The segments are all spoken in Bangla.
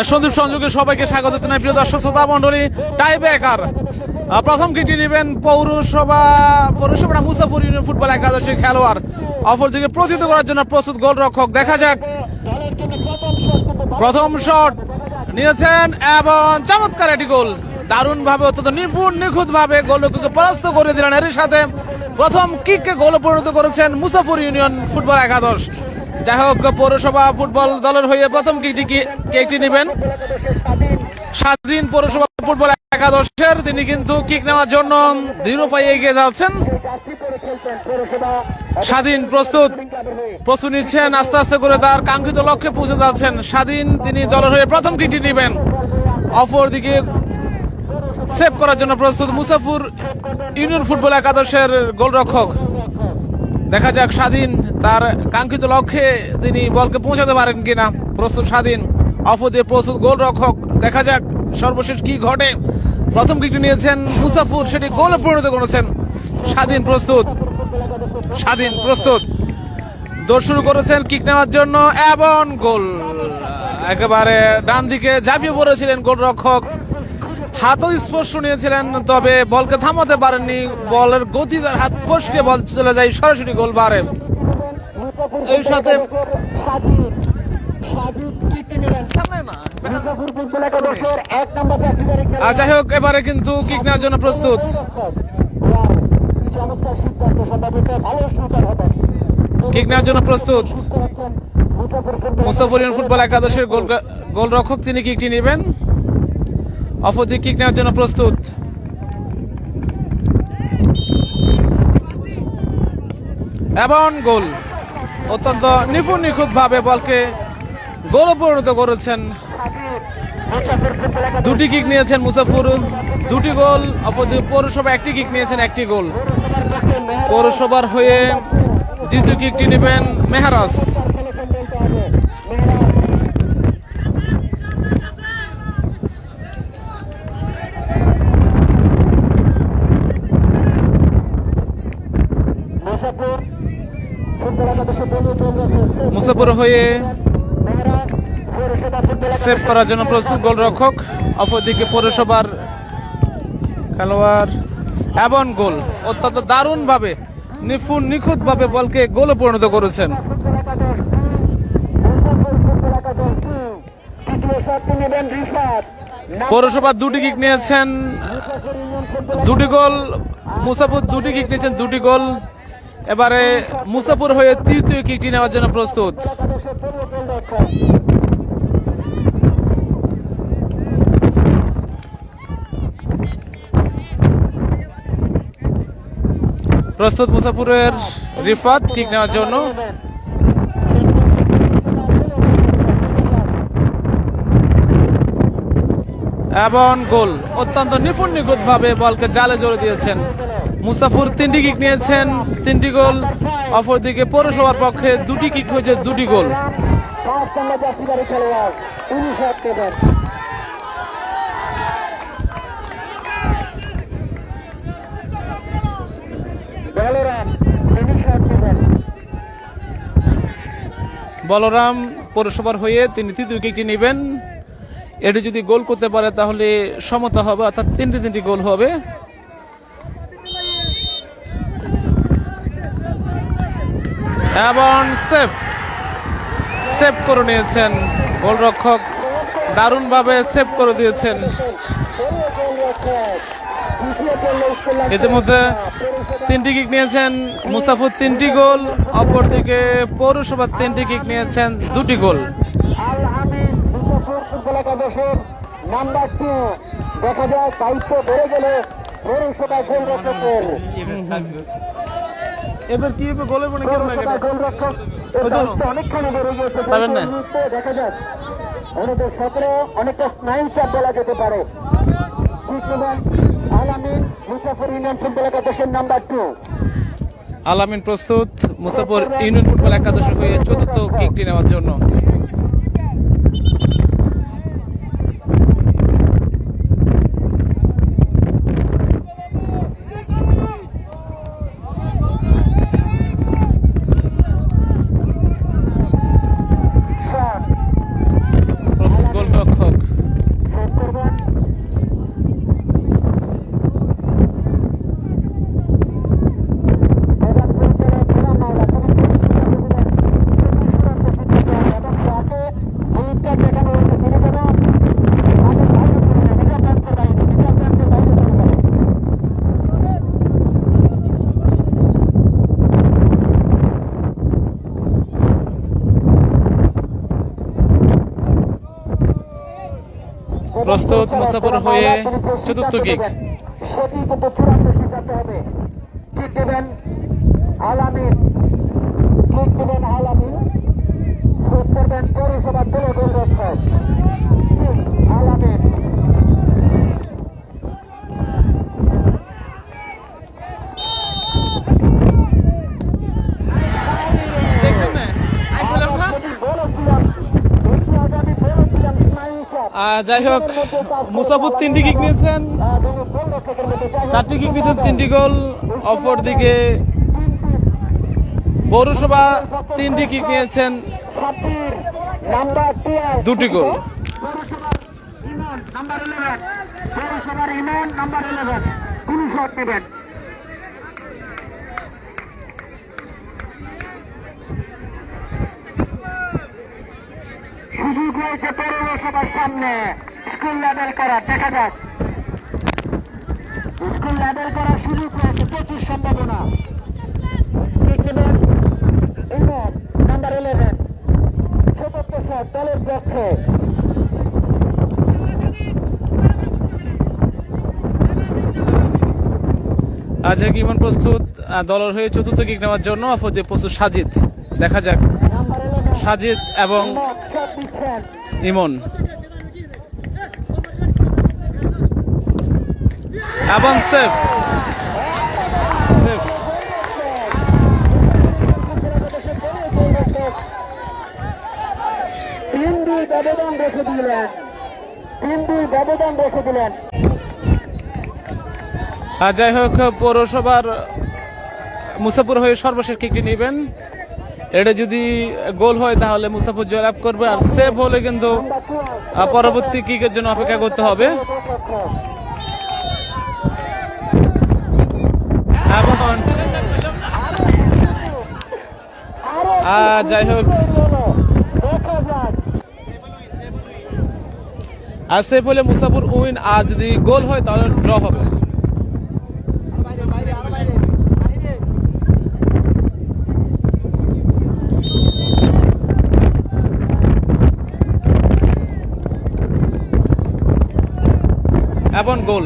সন্দীপ সংযোগে সবাইকে স্বাগত জানাই। প্রিয় দর্শক, শ্রোতা মন্ডলী টাই ব্রেকার। প্রথম কিটি নেবেন পৌরসভা পৌরসভা মুসাফর ইউনিয়ন ফুটবল একাদশের খেলোয়াড়। অপরদিকে প্রতিহত করার জন্য প্রস্তুত গোলরক্ষক দেখা যাক। প্রথম শট নিয়েছেন এবং চমৎকার একটি গোল। দারুণ ভাবে অত্যন্ত নিপুণ নিখুঁত ভাবে গোলরক্ষককে পরাস্ত করে দিলেন এর সাথে। প্রথম কিককে গোলে পরিণত করেছেন মুসাফর ইউনিয়ন ফুটবল একাদশ। যাই হোক পৌরসভা ফুটবল দলের হয়ে প্রথম কিকটি কেকটি নেবেন। স্বাধীন পৌরসভা ফুটবল একাদশের তিনি কিন্তু কিক নেওয়ার জন্য দৃঢ় পায়ে এগিয়ে যাচ্ছেন। স্বাধীন প্রস্তুত প্রস্তুত নিচ্ছেন, আস্তে আস্তে করে তার কাঙ্ক্ষিত লক্ষ্যে পৌঁছে যাচ্ছেন। স্বাধীন তিনি দলের হয়ে প্রথম কিকটি নেবেন। অপরদিকে সেভ করার জন্য প্রস্তুত মুসাফুর ইউনিয়ন ফুটবল একাদশের গোলরক্ষক দেখা যাক স্বাধীন তার কাঙ্ক্ষিত লক্ষ্যে তিনি বলকে পৌঁছাতে পারেন কিনা। প্রস্তুত স্বাধীন। অপদে প্রস্তুত গোলরক্ষক। দেখা যাক সর্বশেষ কি ঘটে। প্রথম কিকটি নিয়েছেন মুসাফুর, সেটি গোলে পরিণত করেছেন। স্বাধীন প্রস্তুত। স্বাধীন প্রস্তুত। দৌড় শুরু করেছেন কিক নেওয়ার জন্য এবং গোল। একেবারে ডান দিকে ঝাঁপিয়ে পড়েছিলেন গোলরক্ষক হাতও স্পর্শ নিয়েছিলেন, তবে বলকে থামাতে পারেননি। বলের গতি তার হাত ফসকে, বল চলে যায় সরাসরি গোল বারে এই সাথে যাই হোক, এবারে কিন্তু কিক নেওয়ার জন্য প্রস্তুত। কিক নেওয়ার জন্য প্রস্তুত। মুস্তাফরিয়ান ফুটবল একাদশের গোল গোলরক্ষক, তিনি কিকটি নেবেন? অপরদিক কিক নেওয়ার জন্য প্রস্তুত। এবং গোল। অত্যন্ত নিপুণ নিখুঁত ভাবে বলকে গোল পরিণত করেছেন। দুটি কিক নিয়েছেন মুসাফুর। দুটি গোল, অপরদিকে পৌরসভা একটি কিক নিয়েছেন, একটি গোল। পৌরসভার হয়ে দ্বিতীয় কিকটি নেবেন মেহারাজ। মুসাফুর হয়ে সেভ করার জন্য প্রস্তুত গোলরক্ষক। অপরদিকে পৌরসভার খেলোয়াড় এবং গোল। অত্যন্ত দারুণ ভাবে নিফুন নিখুঁত ভাবে বলকে গোলে পরিণত করেছেন। পৌরসভা দুটি কিক নিয়েছেন, দুটি গোল। মুসাফুর দুটি কিক নিয়েছেন, দুটি গোল। এবারে মুসাফুর হয়ে তৃতীয় কিকটি নেওয়ার জন্য প্রস্তুত। প্রস্তুত মুসাফুরের রিফাত কিক নেওয়ার জন্য। এবং গোল। অত্যন্ত নিপুণ নিখুঁত ভাবে বলকে জালে জড়ে দিয়েছেন। মুসাফুর তিনটি কিক নিয়েছেন, তিনটি গোল। অপরদিকে পৌরসভার পক্ষে দুটি কিক হয়েছে, দুটি গোল। বলরাম পৌরসভার হয়ে তিনি তৃতীয় কিকটি নেবেন। এটি যদি গোল করতে পারে, তাহলে সমতা হবে, অর্থাৎ তিনটি তিনটি গোল হবে। এবং সেফ সেভ করে নিয়েছেন গোলরক্ষক। দারুণভাবে সেভ করে দিয়েছেন। ইতিমধ্যে তিনটি কিক নিয়েছেন মুসাফুর, তিনটি গোল। অপরদিকে পৌরসভার তিনটি কিক নিয়েছেন দুটি গোল। দেখা যায়, দায়িত্ব বেড়ে গেলে পৌরসভা এবার কি হবে? গোলের মনে কেমন লাগে অনেকখানি বেড়ে মুহূর্তে দেখা যাক। অনেকের সতেরো অনেকটা স্নায়ু চাপ বলা যেতে পারে। আলামিন মুসাফর ইউনিয়ন ফুটবল একাদশের নাম্বার টু আলামিন প্রস্তুত মুসাফর ইউনিয়ন ফুটবল একাদশ হয়ে চতুর্থ কিকটি নেওয়ার জন্য। প্রস্তুত মুসাফর হয়ে চতুর্থ গিক চূড়ান্ত সিদ্ধান্ত হবে। ঠিক দেবেন। আলামিন। ঠিক দেবেন আলামিন শোধ করবেন পৌরসভার দলে গোলরক্ষক কিক আলামিন দেখছেন না আমি বললাম না? আমি বলেছিলাম একটু আগে আমি বলেছিলাম ইসমাইল সাহেব আহ, যাই হোক মুসাফুর তিনটি কিক নিয়েছেন। চারটি কিক নিয়েছেন, তিনটি গোল অপর দিকে পৌরসভা তিনটি কিক নিয়েছেন, দুটি গোল নাম্বার ইলেভেন পৌরসভার নাম্বার ইলেভেন তিনি শট নেবেন রয়েছে পৌরসভার সামনে। স্কুল লেভেল করার দেখা যাক। স্কুল লেভেল করার সুযোগ রয়েছে প্রচুর সম্ভাবনা। নাম্বার ইলেভেন দলের পক্ষে। প্রস্তুত দলের হয়ে চতুর্থ কিক নেওয়ার জন্য দিকে প্রস্তুত সাজিদ। দেখা যাক। সাজিদ এবং ইমন। এবং সেফ। সেফ। তিন দুই ব্যবধান রেখে দিলেন। তিন দুই ব্যবধান রেখে দিলেন। যাই হোক পৌরসভার মুসাফুর হয়ে সর্বশেষ কিকটি নেবেন। এটা যদি গোল হয় তাহলে মুসাফুর জয়লাভ করবে আর সেভ হলে কিন্তু পরবর্তী কিকের জন্য অপেক্ষা করতে হবে। আহ, যাই হোক। আর সেভ হলে মুসাফুর উইন আর যদি গোল হয় তাহলে ড্র হবে। এবং গোল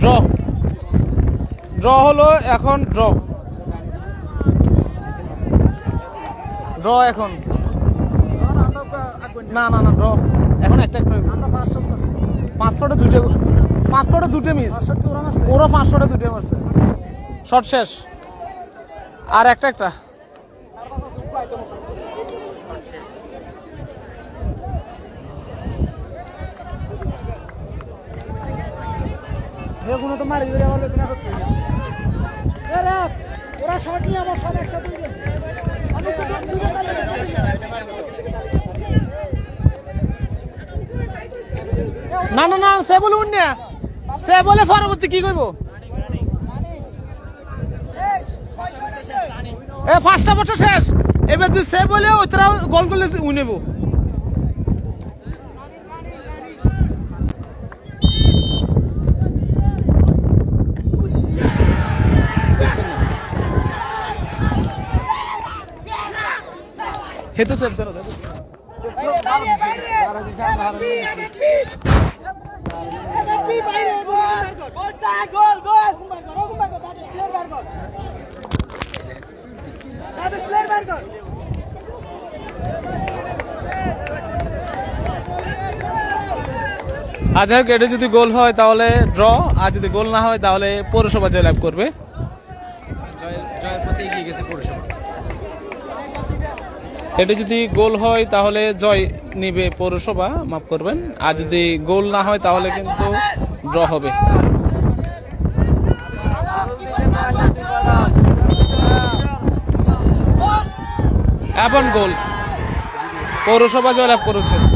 ড্র। ড্র হলো এখন ড্র। ড্র এখন। না না না ড্র। এখন একটা একটা পাঁচশোটা দুটো পাঁচশোটা দুটো মিস ওরা পাঁচশোটা দুটো মারছে শর্ট শেষ। আর একটা একটা। এগুলো তো মারি ধরে আমার বিনা করতে ওরা শর্ট নিয়ে আমার সব একসাথে না। না না সে বলে উঠনে সে বলে পরবর্তী কি করব? এ ফার্স্টটা শেষ। এবার তুই সে বলে ওইটা গোল করলে উনেবো। সেভ ধরো দেখো আর যাই হোক, এটা যদি গোল হয় তাহলে ড্র আর যদি গোল না হয় তাহলে পৌরসভা জয়লাভ করবে। এটা যদি গোল হয় তাহলে জয় নিবে পৌরসভা, মাফ করবেন। আর যদি গোল না হয় তাহলে কিন্তু ড্র হবে। এবং গোল। পৌরসভা জয়লাভ করেছে।